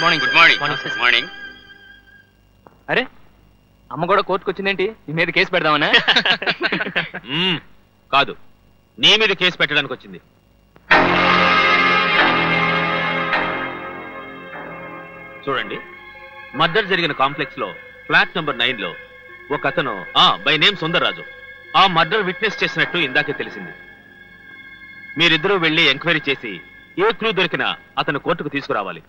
Morning good morning good morning అరే అమ్మ కూడా కోర్టుకు వచ్చిందేంటి నీ మీద కేసు పెడదామనా? మ్మ్. కాదు. నీ మీద కేసు పెట్టడానికి వచ్చింది. చూడండి మర్డర్ జరిగిన కాంప్లెక్స్లో ఫ్లాట్ నంబర్ నైన్లో ఒక అతను ఆ బై నేమ్ సుందర్రాజు. ఆ మర్డర్ విట్నెస్ చేసినట్టు ఇందాకే తెలిసింది. మీరిద్దరూ వెళ్ళి ఎంక్వైరీ చేసి ఏ క్లూ దొరికినా అతను కోర్టుకు తీసుకురావాలి.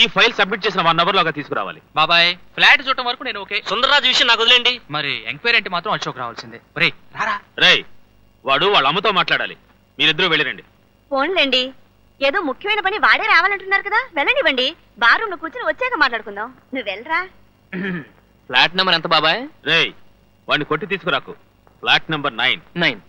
ఈ ఫైల్ సబ్మిట్ చేసిన వన్ అవర్ లోగా తీసుకురావాలి. బాబాయ్ ఫ్లాట్ చూడటం వరకు నేను ఓకే. సుందరరాజు విషయం నాకు వదిలేండి మరి ఎంక్వైరీ అంటే మాత్రం అశోక్ రావాల్సిందే. రే రారా? రేయ్ వాడు వాళ్ళ అమ్మతో మాట్లాడాలి. మీరిద్దరూ వెళ్ళిరండి. ఫోన్లేండి ఏదో ముఖ్యమైన పని వాడే రావాలంటున్నారు కదా. వెళ్ళనివ్వండి బార్లో కూర్చుని వచ్చాక మాట్లాడుకుందాం. నువ్వు వెళ్ళరా? ఫ్లాట్ నెంబర్ ఎంత బాబాయ్? రేయ్ వాడిని కొట్టి తీసుకురాకు. Flat number nine. నైన్.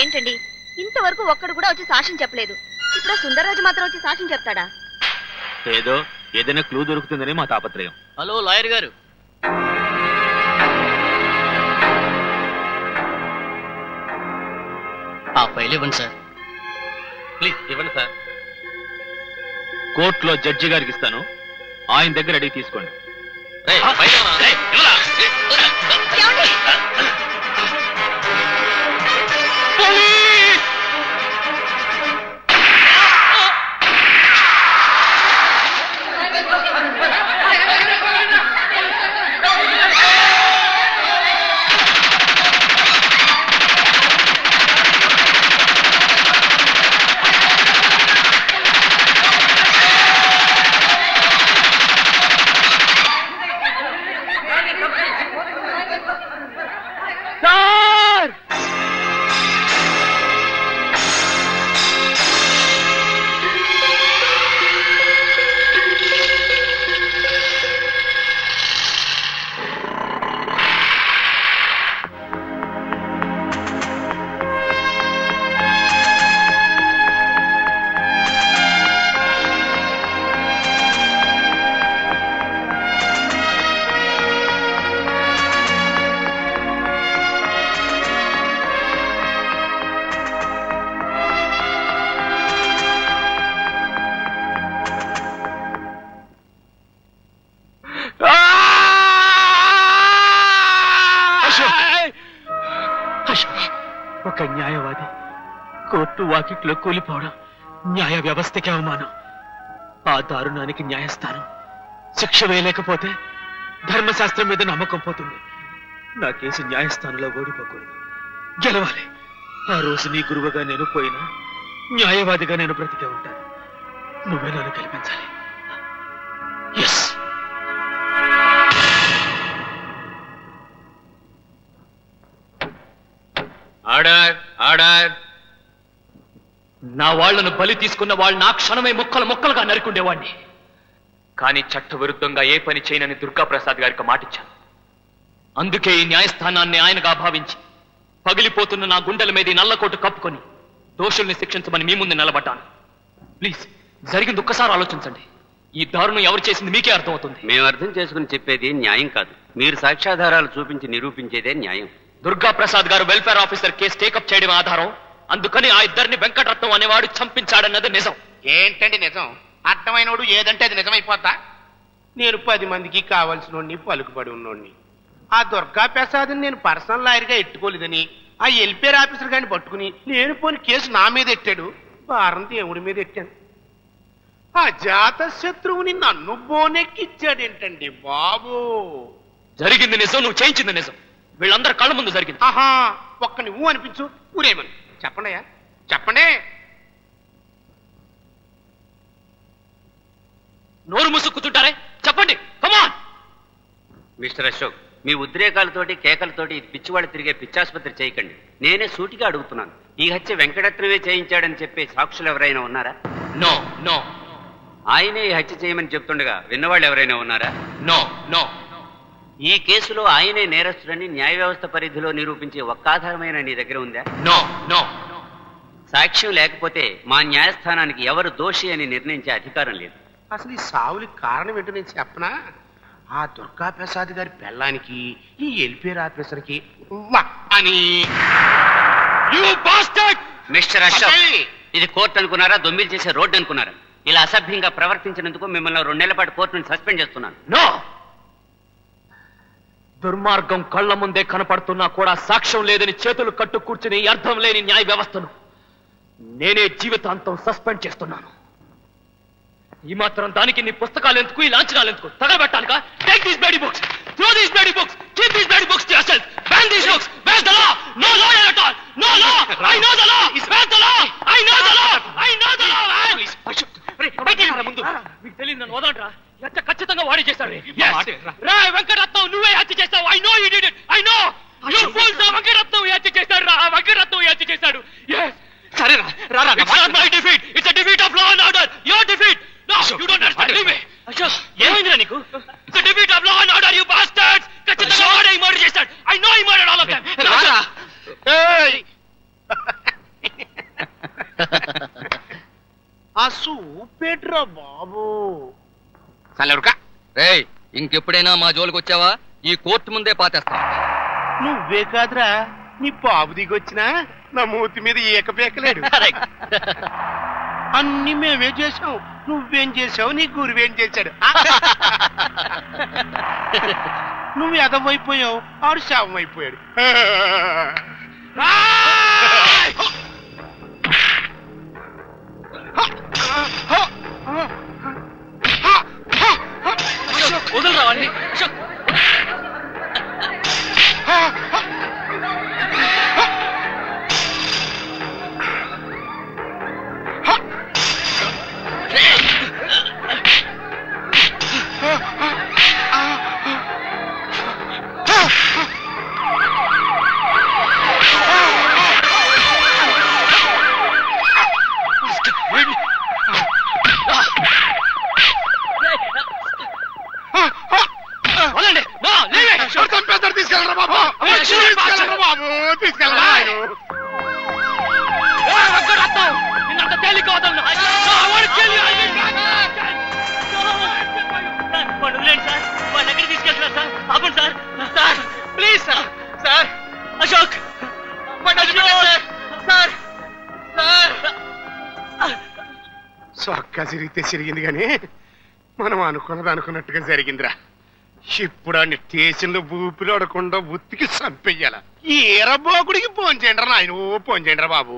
ఏంటండి? ఇంతవరకు ఒక్కడు కూడా వచ్చి సాక్ష్యం చెప్పలేదు. ఇప్పుడు సుందర్రాజు మాత్రం వచ్చి సాక్ష్యం చెప్తాడా? ఏదో ఏదైనా క్లూ దొరుకుతుందని మా తాపత్రయం. హలో లాయర్ గారు. ఆ ఫైల్ ఇవ్వండి సార్. ప్లీజ్ ఇవ్వండి సార్. కోర్టులో జడ్జి గారికి ఇస్తాను. ఆయన దగ్గర అడిగి తీసుకోండి. సార్ న్యాయవాది. కోర్టు వాకిట్లో కూలిపోవడం న్యాయ వ్యవస్థకి అవమానం. ఆ దారుణానికి న్యాయస్థానం. శిక్ష వేయలేకపోతే ధర్మశాస్త్రం మీద నమ్మకం పోతుంది. నా కేసు న్యాయస్థానంలో ఓడిపోకూడదు. గెలవాలి. ఆ రోజు నీ గురువుగా నేను పోయినా న్యాయవాదిగా నేను బ్రతికే ఉంటాను. నువ్వే నన్ను గెలిపించాలి. ఆర్డర్ ఆర్డర్ నా వాళ్ళను బలి తీసుకున్న వాళ్ళు నా క్షణమే ముక్కలు ముక్కలుగా నరుకుండేవాణ్ణి. కానీ చట్ట విరుద్ధంగా ఏ పని చేయనని దుర్గాప్రసాద్ గారికి మాటిచ్చాను అందుకే ఈ న్యాయస్థానాన్ని ఆయనగా భావించి పగిలిపోతున్న నా గుండెల మీద నల్లకోటు కప్పుకొని దోషుల్ని శిక్షించమని మీ ముందు నిలబడ్డాను. ప్లీజ్ జరిగింది ఒక్కసారి ఆలోచించండి. ఈ దారుణం ఎవరు చేసింది మీకే అర్థమవుతుంది. మేము అర్థం చేసుకుని చెప్పేది న్యాయం కాదు. మీరు సాక్ష్యాధారాలు చూపించి నిరూపించేదే న్యాయం. దుర్గా ప్రసాద్ గారు వెల్ఫేర్ ఆఫీసర్ కేసు టేకప్ చేయడం ఆధారం. అందుకని ఆ ఇద్దరిని వెంకటరత్నం అనేవాడు చంపించాడన్నది నిజం. ఏంటండి నిజం? అర్థమైనోడు ఏదంటే అది నిజమైపోద్దా? నేను పది మందికి కావలసినోడిని పలుకుబడి ఉన్నోడిని. ఆ దుర్గా ప్రసాద్ని నేను పర్సనల్ లాయర్గా ఎట్టుకోలేదని ఆ ఎల్పేర్ ఆఫీసర్ గారిని పట్టుకుని నేను పోని కేసు నా మీద ఎట్టాడు? భారం దేవుడి మీద ఎట్టాను. ఆ జాత శత్రువుని నన్ను బోనెక్కిచ్చాడేంటండి బాబు? జరిగింది నిజం నువ్వు చేయించింది నిజం. వీళ్ళందరి కళ్ళ ముందు జరిగింది. ఆహా ఒక్క నువ్వు అనిపించు ఊరేమని చెప్పండి అయ్యా చెప్పండి. నోరు ముసుక్కుతుంటారే చెప్పండి. కమాన్ మిస్టర్ అశోక్ మీ ఉద్రేకాలతోటి కేకలతోటి ఇది పిచ్చివాడు తిరిగే పిచ్చాసుపత్రి చేయకండి. నేనే సూటిగా అడుగుతున్నాను. ఈ హత్య వెంకటరత్నమే చేయించాడని చెప్పే సాక్షులు ఎవరైనా ఉన్నారా? నో నో ఆయనే ఈ హత్య చేయమని చెప్తుండగా విన్నవాళ్ళు ఎవరైనా ఉన్నారా? నో నో ఈ కేసులో ఆయనే నేరస్తుడని న్యాయ వ్యవస్థ పరిధిలో నిరూపించే ఒక్క ఆధారమైన నీ దగ్గర ఉందా? No no. సాక్ష్యం లేకపోతే మా న్యాయస్థానానికి ఎవరు దోషి అని నిర్ణయించే అధికారం లేదు. అసలు ఈ సావులకి కారణం ఏంటో నేను చెప్పనా? ఆ దుర్గా ప్రసాద్ గారి పెళ్ళానికి ఈ ఎల్పేర్ ఆఫీసర్కి వా అని. మిస్టర్ అశోక్ ఇది కోర్టు అనుకున్నారా? దొమ్మిది చేసే రోడ్డు అనుకున్నారా? ఇలా అసభ్యంగా ప్రవర్తించినందుకు మిమ్మల్ని రెండు నెలల పాటు కోర్టు నుంచి సస్పెండ్ చేస్తున్నాను. నో! దుర్మార్గం కళ్ళ ముందే కనపడుతున్నా కూడా సాక్ష్యం లేదని చేతులు కట్టు కూర్చుని అర్థం లేని న్యాయ వ్యవస్థను నేనే జీవితాంతం సస్పెండ్ చేస్తున్నాను ఈ మాత్రం దానికి నీ పుస్తకాలు ఎందుకు ఈ లాంఛనాలు ఎందుకు తగలబెట్టాలిగా take these bloody books throw these bloody books keep these bloody books to yourself ban these books where the law no law at all no law I know the law where the law I know the law I know the law ముందు మీకు తెలియదు నన్ను వదలంట్రా ఎంత ఖచ్చితంగా వాడి చేశాడు రా వెంకటరత్నం నువ్వే హత్య చేస్తావు I know you did it I know you fools Venkataratnam ఈ హత్య చేశాడు రా వెంకటరత్నం ఈ హత్య చేశాడు yes సరే రా రా it's not my defeat it's a defeat of law and order your defeat no you don't understand leave me Ashok ఏమైందిరా నీకు it's a defeat of law and order you bastards ఖచ్చితంగా వాడే ఈ మర్డర్ చేశాడు I know he murdered all of them No, రారా ఏయ్! ఆ సూపేట్రా బాబు రేయ్ ఇంకెప్పుడైనా మా జోలికి వచ్చావా? ఈ కోర్టు ముందే పాతేస్తా. నువ్వే కాదురా. నీ బాబు దిగొచ్చినా నా మూతి మీద ఏక పీకలేడు అన్ని మేమే చేసాం నువ్వేం చేసావు నీ గురువేం చేశాడు? నువ్వు ఎదవైపోయావు ఆడు శవం అయిపోయాడు. వదలరా వాడిని అశోక్ వదలండి చొక్కా సిరిగితే సిరిగింది కానీ మనం అనుకున్నది అనుకున్నట్టుగా జరిగిందిరా. ఇప్పుడు అన్ని స్టేషన్లో ఊపిలోడకుండా ఆడకుండా ఉత్తికి చంపెయ్యాల ఈ ఎరబోకుడికి ఫోన్ చేయండి రా నాయన ఫోన్ చేయండి రా బాబు.